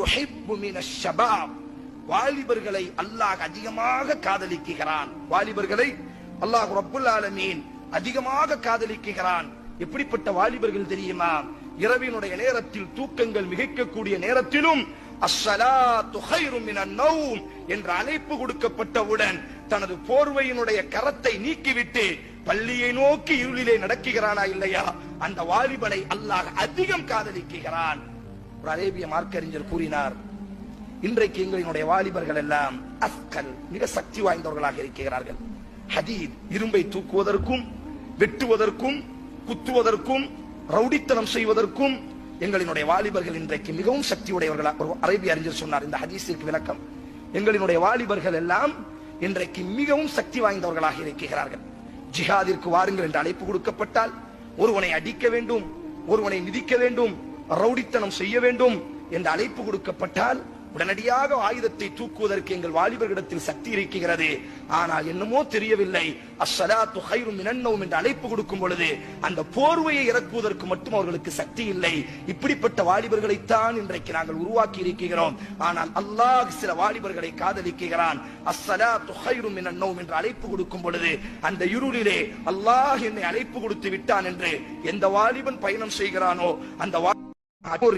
யுஹிப்பு ஷபாப். வாலிபர்களை அல்லாஹ் அதிகமாக காதலிக்குகிறான். வாலிபர்களை அல்லாஹ் ரப்புல் ஆலமீன் அதிகமாக காதலிக்குகிறான். எப்படிப்பட்ட வாலிபர்கள் தெரியுமா? இரவினுடைய நேரத்தில் தூக்கங்கள் மிகைக்கக்கூடிய நேரத்திலும் அஸ்ஸலா கைரும் மினன் என்ற அழைப்பு கொடுக்கப்பட்டவுடன் தனது போர்வையினுடைய கரத்தை நீக்கிவிட்டு பள்ளியை நோக்கி இருளிலே நடக்குகிறானா இல்லையா? அந்த வாலிபனை அல்லாஹ் அதிகம் காதலிக்குகிறான். ஒரு அரேபிய மார்க்கறிஞர் கூறினார் இன்றைக்கு எங்களினுடைய வாலிபர்கள் எல்லாம் அஸ்கல் மிக சக்தி வாய்ந்தவர்களாக இருக்கிறார்கள். ஹதீத் இரும்பை தூக்குவதற்கும் வெட்டுவதற்கும் குத்துவதற்கும் ரவுடித்தனம் செய்வதற்கும் எங்களினுடைய வாலிபர்கள் இன்றைக்கு மிகவும் சக்தி உடையவர்களா ஒரு அரேபிய அறிஞர் சொன்னார். இந்த ஹதீஸிற்கு விளக்கம். எங்களினுடைய வாலிபர்கள் எல்லாம் இன்றைக்கு மிகவும் சக்தி வாய்ந்தவர்களாக இருக்கிறார்கள். ஜிஹாதிற்கு வாருங்கள் என்று அழைப்பு கொடுக்கப்பட்டால் ஒருவனை அடிக்க வேண்டும் ஒருவனை மிதிக்க வேண்டும் ரவுடித்தனம் செய்ய வேண்டும் என்று அழைப்பு கொடுக்கப்பட்டால் உடனடியாக ஆயுதத்தை தூக்குவதற்கு எங்கள் வாலிபர்களிடத்தில் சக்தி இருக்கிறது. ஆனால் என்னமோ தெரியவில்லை. அஸ்ஸலாத்து துஹைரும் மினன்னவும் என்று அழைப்பு கொடுக்கும் பொழுது அந்த போர்வையை இறக்குவதற்கு மட்டும் அவர்களுக்கு சக்தி இல்லை. இப்படிப்பட்ட வாலிபர்களைத்தான் இன்றைக்கு நாங்கள் உருவாக்கி இருக்கிறோம். ஆனால் அல்லாஹ் சில வாலிபர்களை காதலிக்கிறான். அஸ்ஸலாத்து துஹைரும் மினன்னவும் என்று அழைப்பு கொடுக்கும் பொழுது அந்த இருளிலே அல்லாஹ் என்னை அழைப்பு கொடுத்து விட்டான் என்று எந்த வாலிபன் பயணம் செய்கிறானோ அந்த வா- ஒரு